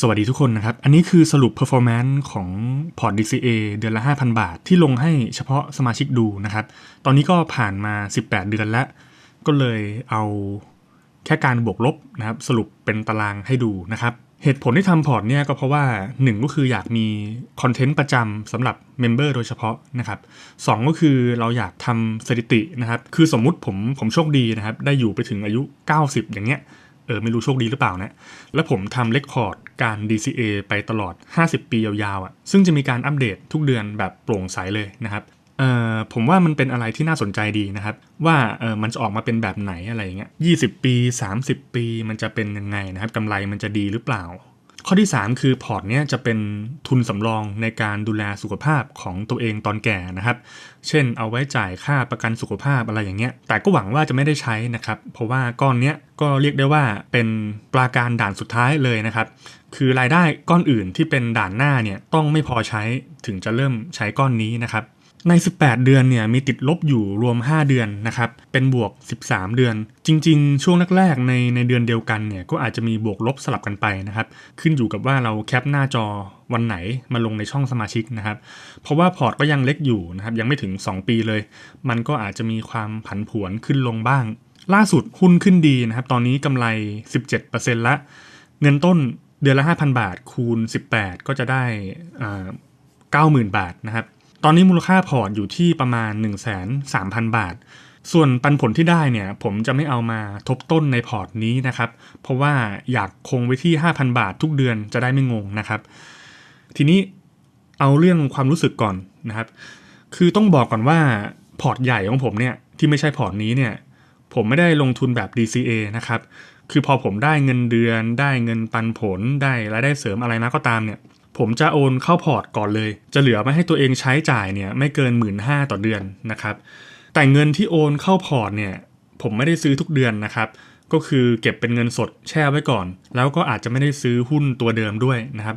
สวัสดีทุกคนนะครับ อันนี้คือสรุป performance ของพอร์ต DCA เดือนละ 5,000 บาท ที่ลงให้เฉพาะสมาชิกดูนะครับ ตอนนี้ก็ผ่านมา 18 เดือนแล้ว ก็เลยเอาแค่การบวกลบนะครับ สรุปเป็นตารางให้ดูนะครับ เหตุผลที่ทำพอร์ตเนี่ยก็เพราะว่า 1 ก็คืออยากมีคอนเทนต์ประจำสำหรับเมมเบอร์โดยเฉพาะนะครับสก็คือเราอยากทำสถิตินะครับ คือสมมุติผมผมโชคดีนะครับ ได้อยู่ไปถึงอายุ 90 อย่างเงี้ยเออไม่รู้โชคดีหรือเปล่านะ แล้วผมทำเลคคอร์ด การ DCA ไปตลอด 50 ปียาวๆอะ่ะซึ่งจะมีการอัปเดตทุกเดือนแบบโปร่งใสเลยนะครับเอ่อผมว่ามันเป็นอะไรที่น่าสนใจดีนะครับ ว่าเออมันจะออกมาเป็นแบบไหนอะไรอย่างเงี้ย20ปี 30 ปีมันจะเป็นยังไงนะครับกำไรมันจะดีหรือเปล่า ข้อที่ 3 คือพอร์ตเนี้ยจะเป็นทุนสำรองในการดูแลสุขภาพของตัวเองตอนแก่นะครับ เช่นเอาไว้จ่ายค่าประกันสุขภาพอะไรอย่างเงี้ย แต่ก็หวังว่าจะไม่ได้ใช้นะครับ เพราะว่าก้อนเนี้ยก็เรียกได้ว่าเป็นปราการด่านสุดท้ายเลยนะครับ คือรายได้ก้อนอื่นที่เป็นด่านหน้าเนี่ยต้องไม่พอใช้ถึงจะเริ่มใช้ก้อนนี้นะครับใน 18 เดือนเนี่ยมีติดลบอยู่รวม 5 เดือนนะครับ เป็นบวก 13 เดือน จริง ๆ ช่วงแรกๆในในเดือนเดียวกันเนี่ยก็อาจจะมีบวกลบสลับกันไปนะครับ ขึ้นอยู่กับว่าเราแคปหน้าจอวันไหนมาลงในช่องสมาชิกนะครับ เพราะว่าพอร์ตก็ยังเล็กอยู่นะครับ ยังไม่ถึง 2 ปีเลย มันก็อาจจะมีความผันผวนขึ้นลงบ้าง ล่าสุดหุ้นขึ้นดีนะครับ ตอนนี้กำไร 17%ละ เงินต้น ดือนละ 5,000 บาท คูณ 18 ก็จะได้อ่า90,000 บาทนะครับ ตอนนี้มูลค่าพอร์ตอยู่ที่ประมาณ 1 3 0 0 0 บาท ส่วนปันผลที่ได้เนี่ยผมจะไม่เอามาทบต้นในพอร์ตนี้นะครับ เพราะว่าอยากคงไว้ที่ 5,000 บาททุกเดือนจะได้ไม่งงนะครับ ทีนี้เอาเรื่องความรู้สึกก่อนนะครับ คือต้องบอกก่อนว่าพอร์ตใหญ่ของผมเนี่ยที่ไม่ใช่พอร์ตนี้เนี่ย ผมไม่ได้ลงทุนแบบ DCA นะครับ คือพอผมได้เงินเดือน ได้เงินปันผล ได้รายได้เสริมอะไรมาก็ตามเนี่ย ผมจะโอนเข้าพอร์ตก่อนเลย จะเหลือไว้ให้ตัวเองใช้จ่ายเนี่ยไม่เกิน 1 5ื่นต่อเดือนนะครับ แต่เงินที่โอนเข้าพอร์ตเนี่ย ผมไม่ได้ซื้อทุกเดือนนะครับก็คือเก็บเป็นเงินสดแช่ไว้ก่อน แล้วก็อาจจะไม่ได้ซื้อหุ้นตัวเดิมด้วยนะครับ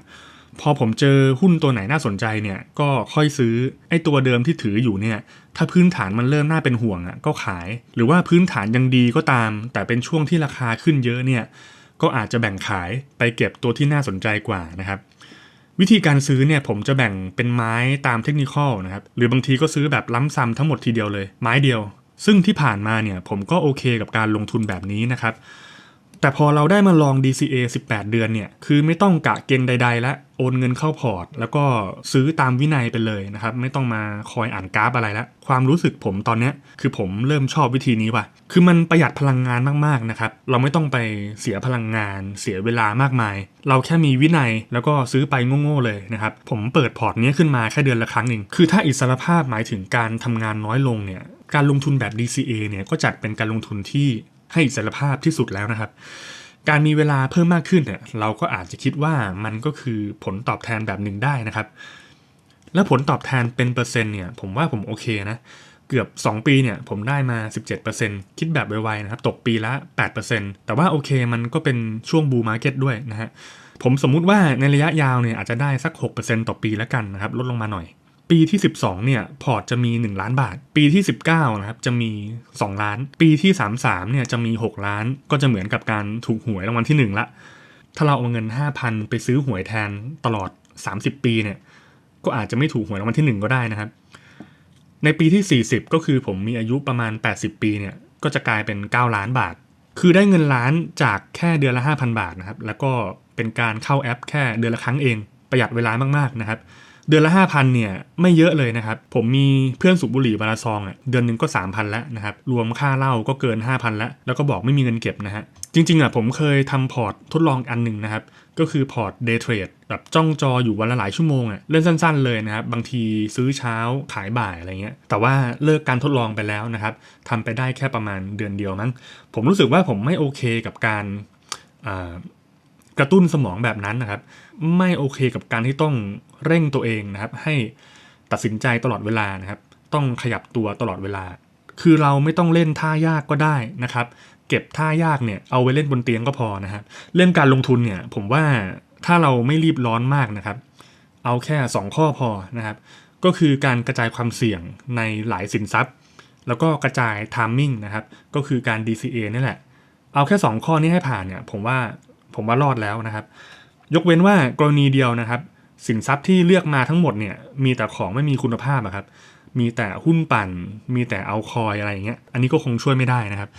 พอผมเจอหุ้นตัวไหนน่าสนใจเนี่ยก็ค่อยซื้อไอ้ตัวเดิมที่ถืออยู่เนี่ยถ้าพื้นฐานมันเริ่มน่าเป็นห่วงอะก็ขาย หรือว่าพื้นฐานยังดีก็ตาม แต่เป็นช่วงที่ราคาขึ้นเยอะเนี่ยก็อาจจะแบ่งขายไปเก็บตัวที่น่าสนใจกว่านะครับวิธีการซื้อเนี่ยผมจะแบ่งเป็นไม้ตามเทคนิคอลนะครับหรือบางทีก็ซื้อแบบล้ำซ้ำทั้งหมดทีเดียวเลย ไม้เดียว ซึ่งที่ผ่านมาเนี่ยผมก็โอเคกับการลงทุนแบบนี้นะครับ แต่พอเราได้มาลอง DCA 18 เดือนเนี่ย คือไม่ต้องกะเกณฑ์ใด ๆ และโอนเงินเข้าพอร์ต แล้วก็ซื้อตามวินัยไปเลยนะครับ ไม่ต้องมาคอยอ่านกราฟอะไรละ ความรู้สึกผมตอนเนี้ยคือผมเริ่มชอบวิธีนี้ว่ะ คือมันประหยัดพลังงานมากๆนะครับ เราไม่ต้องไปเสียพลังงาน เสียเวลามากมาย เราแค่มีวินัยแล้วก็ซื้อไปโง่ๆเลยนะครับ ผมเปิดพอร์ตนี้ขึ้นมาแค่เดือนละครั้งหนึ่ง คือถ้าอิสรภาพหมายถึงการทำงานน้อยลงเนี่ย การลงทุนแบบ DCA เนี่ยก็จัดเป็นการลงทุนที่ ให้อิสรภาพที่สุดแล้วนะครับ การมีเวลาเพิ่มมากขึ้นเนี่ยเราก็อาจจะคิดว่ามันก็คือผลตอบแทนแบบหนึ่งได้นะครับ แล้วผลตอบแทนเป็นเปอร์เซ็นต์เนี่ยผมว่าผมโอเคนะเกือบ 2 ปีเนี่ยผมได้มา 17%คิดแบบไวๆนะครับ ตกปีละ 8%แต่ว่าโอเคมันก็เป็นช่วงบูมาร์เก็ตด้วยนะฮะผมสมมุติว่าในระยะยาวเนี่ยอาจจะได้สัก 6%ต่อปีแล้วกันนะครับ ลดลงมาหน่อย ปีที่ 12 เนี่ย พอร์ตจะมี 1 ล้านบาท ปีที่ 19 นะครับ จะมี 2 ล้าน ปีที่ 33 เนี่ย จะมี 6 ล้าน ก็จะเหมือนกับการถูกหวยรางวัลที่ 1 ละ ถ้าเราเอาเงิน 5,000 ไปซื้อหวยแทนตลอด 30 ปีเนี่ย ก็อาจจะไม่ถูกหวยรางวัลที่ 1 ก็ได้นะครับ ในปีที่ 40 ก็คือผมมีอายุประมาณ 80 ปีเนี่ย ก็จะกลายเป็น 9 ล้านบาท คือได้เงินล้านจากแค่เดือนละ 5,000 บาทนะครับ แล้วก็เป็นการเข้าแอปแค่เดือนละครั้งเอง ประหยัดเวลามากๆนะครับ เดือนละ 5,000เนี่ยไม่เยอะเลยนะครับ ผมมีเพื่อนสูบบุหรี่บาราซองอะเดือนหนึ่งก็ 3,000แล้วนะครับ รวมค่าเหล้าก็เกิน 5,000แล้ว แล้วก็บอกไม่มีเงินเก็บนะฮะ จริงๆอะผมเคยทำพอร์ตทดลองอันหนึ่งนะครับ ก็คือพอร์ตเดย์เทรดแบบจ้องจออยู่วันละหลายชั่วโมงอะเล่นสั้นๆเลยนะครับ บางทีซื้อเช้าขายบ่ายอะไรเงี้ย แต่ว่าเลิกการทดลองไปแล้วนะครับทำไปได้แค่ประมาณเดือนเดียวมั้งผมรู้สึกว่าผมไม่โอเคกับการกระตุ้นสมองแบบนั้นนะครับ ไม่โอเคกับการที่ต้อง เร่งตัวเองนะครับ ให้ตัดสินใจตลอดเวลานะครับ ต้องขยับตัวตลอดเวลา คือเราไม่ต้องเล่นท่ายากก็ได้นะครับ เก็บท่ายากเนี่ยเอาไว้เล่นบนเตียงก็พอนะครับ เรื่องการลงทุนเนี่ยผมว่าถ้าเราไม่รีบร้อนมากนะครับ เอาแค่ 2 ข้อพอนะครับ ก็คือการกระจายความเสี่ยงในหลายสินทรัพย์ แล้วก็กระจาย timing นะครับ ก็คือการ DCA นี่แหละ เอาแค่ 2 ข้อนี้ให้ผ่านเนี่ยผมว่าผมว่ารอดแล้วนะครับ ยกเว้นว่ากรณีเดียวนะครับ สินทรัพย์ที่เลือกมาทั้งหมดเนี่ยมีแต่ของไม่มีคุณภาพครับ มีแต่หุ้นปั่น มีแต่เอาคอยอะไรอย่างเงี้ย อันนี้ก็คงช่วยไม่ได้นะครับ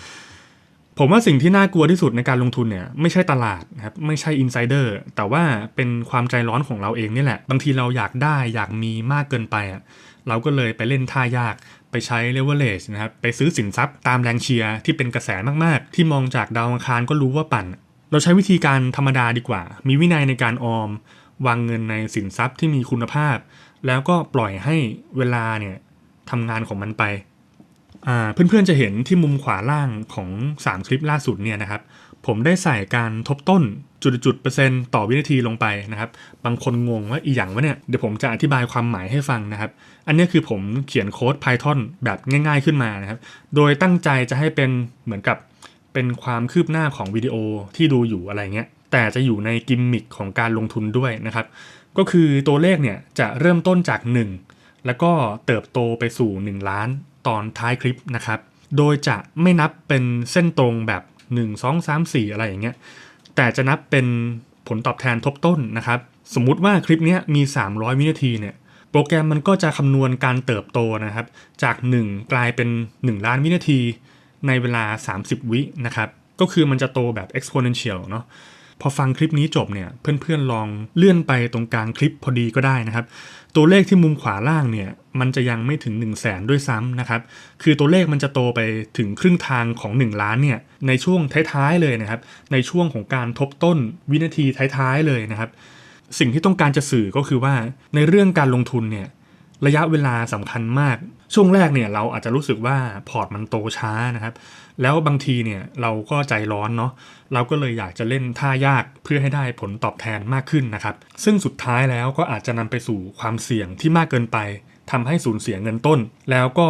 ผมว่าสิ่งที่น่ากลัวที่สุดในการลงทุนเนี่ยไม่ใช่ตลาดนะครับไม่ใช่อินไซเดอร์แต่ว่าเป็นความใจร้อนของเราเองนี่แหละ บางทีเราอยากได้อยากมีมากเกินไปอะเราก็เลยไปเล่นท่ายากไปใช้เลเวลเลชนะครับไปซื้อสินทรัพย์ตามแรงเชียร์ที่เป็นกระแสมากๆ ที่มองจากดาวอังคารก็รู้ว่าปั่น เราใช้วิธีการธรรมดาดีกว่า มีวินัยในการออม วางเงินในสินทรัพย์ที่มีคุณภาพ แล้วก็ปล่อยให้เวลาเนี่ยทำงานของมันไปเพื่อนๆจะเห็นที่มุมขวาล่างของ 3 คลิปล่าสุดเนี่ยนะครับ ผมได้ใส่การทบต้นจุดๆเปอร์เซ็นต์ต่อวินาทีลงไปนะครับ บางคนงงว่าอีหยังวะเนี่ย เดี๋ยวผมจะอธิบายความหมายให้ฟังนะครับ อันนี้คือผมเขียนโค้ด Python แบบง่ายๆขึ้นมานะครับ โดยตั้งใจจะให้เป็นเหมือนกับเป็นความคืบหน้าของวิดีโอที่ดูอยู่อะไรเงี้ย แต่จะอยู่ในกิมมิคของการลงทุนด้วยนะครับ ก็คือตัวเลขเนี่ยจะเริ่มต้นจาก 1 แล้วก็เติบโตไปสู่ 1 ล้านตอนท้ายคลิปนะครับ โดยจะไม่นับเป็นเส้นตรงแบบ 1 2 3 4 อะไรอย่างเงี้ย แต่จะนับเป็นผลตอบแทนทบต้นนะครับ สมมุติว่าคลิปนี้มี 300 วินาทีเนี่ย โปรแกรมมันก็จะคำนวณการเติบโตนะครับ จาก 1 กลายเป็น 1 ล้านวินาทีในเวลา 30 วินะครับ ก็คือมันจะโตแบบ exponential เนาะ พอฟังคลิปนี้จบเนี่ยเพื่อนๆลองเลื่อนไปตรงกลางคลิปพอดีก็ได้นะครับ ตัวเลขที่มุมขวาล่างเนี่ยมันจะยังไม่ถึง 1 0 0 0 0แสนด้วยซ้ำนะครับ คือตัวเลขมันจะโตไปถึงครึ่งทางของ 1 ล้านเนี่ยในช่วงท้ายๆเลยนะครับ ในช่วงของการทบต้นวินาทีท้ายๆเลยนะครับ สิ่งที่ต้องการจะสื่อก็คือว่าในเรื่องการลงทุนเนี่ยระยะเวลาสำคัญมาก ช่วงแรกเนี่ยเราอาจจะรู้สึกว่าพอร์ตมันโตช้านะครับ แล้วบางทีเนี่ยเราก็ใจร้อนเนาะเราก็เลยอยากจะเล่นท่ายากเพื่อให้ได้ผลตอบแทนมากขึ้นนะครับ ซึ่งสุดท้ายแล้วก็อาจจะนำไปสู่ความเสี่ยงที่มากเกินไปทำให้สูญเสียเงินต้น แล้วก็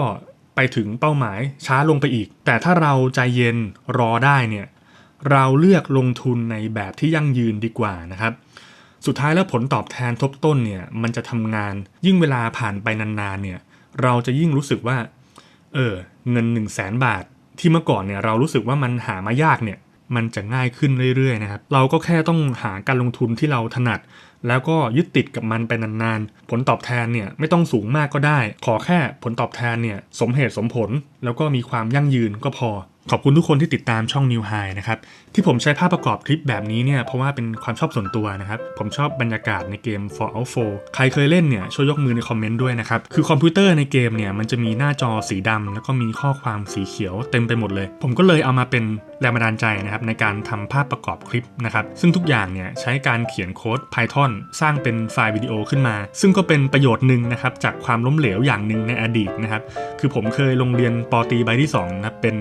ไปถึงเป้าหมายช้าลงไปอีก แต่ถ้าเราใจเย็นรอได้เนี่ยเราเลือกลงทุนในแบบที่ยั่งยืนดีกว่านะครับ สุดท้ายแล้วผลตอบแทนทบต้นเนี่ยมันจะทำงาน ยิ่งเวลาผ่านไปนานๆเนี่ยเราจะยิ่งรู้สึกว่า เออเงิน 1 0 0 0 0แสนบาท ที่เมื่อก่อนเนี่ยเรารู้สึกว่ามันหามายากเนี่ยมันจะง่ายขึ้นเรื่อยๆนะครับ เราก็แค่ต้องหาการลงทุนที่เราถนัด แล้วก็ยึดติดกับมันไปนานๆ ผลตอบแทนเนี่ยไม่ต้องสูงมากก็ได้ ขอแค่ผลตอบแทนเนี่ยสมเหตุสมผล แล้วก็มีความยั่งยืนก็พอ ขอบคุณทุกคนที่ติดตามช่อง New High นะครับที่ผมใช้ภาพประกอบคลิปแบบนี้เนี่ยเพราะว่าเป็นความชอบส่วนตัวนะครับ ผมชอบบรรยากาศในเกม Fallout 4 ใครเคยเล่นเนี่ยช่วยยกมือในคอมเมนต์ด้วยนะครับ คือคอมพิวเตอร์ในเกมเนี่ยมันจะมีหน้าจอสีดำแล้วก็มีข้อความสีเขียวเต็มไปหมดเลย ผมก็เลยเอามาเป็นแรงบันดาลใจนะครับในการทำภาพประกอบคลิปนะครับ ซึ่งทุกอย่างเนี่ยใช้การเขียนโค้ด Python สร้างเป็นไฟล์วิดีโอขึ้นมา ซึ่งก็เป็นประโยชน์หนึ่งนะครับจากความล้มเหลวอย่างหนึ่งในอดีตนะครับคือผมเคยลงเรียนปตีใบที่2นะเป็น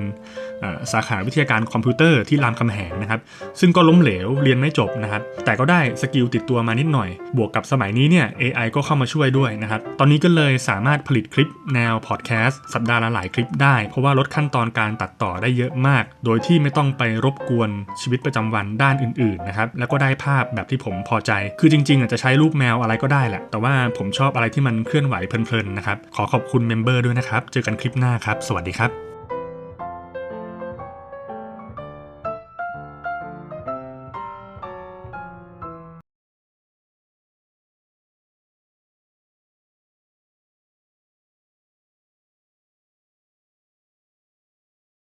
สาขาวิทยาการคอมพิวเตอร์ที่รามคำแหงนะครับ ซึ่งก็ล้มเหลวเรียนไม่จบนะครับ แต่ก็ได้สกิลติดตัวมานิดหน่อย บวกกับสมัยนี้เนี่ย AI ก็เข้ามาช่วยด้วยนะครับ ตอนนี้ก็เลยสามารถผลิตคลิปแนวพอดแคสต์สัปดาห์ละหลายคลิปได้ เพราะว่าลดขั้นตอนการตัดต่อได้เยอะมาก โดยที่ไม่ต้องไปรบกวนชีวิตประจำวันด้านอื่นๆนะครับ แล้วก็ได้ภาพแบบที่ผมพอใจ คือจริงๆอาจจะใช้รูปแมวอะไรก็ได้แหละ แต่ว่าผมชอบอะไรที่มันเคลื่อนไหวเพลินๆนะครับ ขอขอบคุณเมมเบอร์ด้วยนะครับ เจอกันคลิปหน้าครับ สวัสดีครับ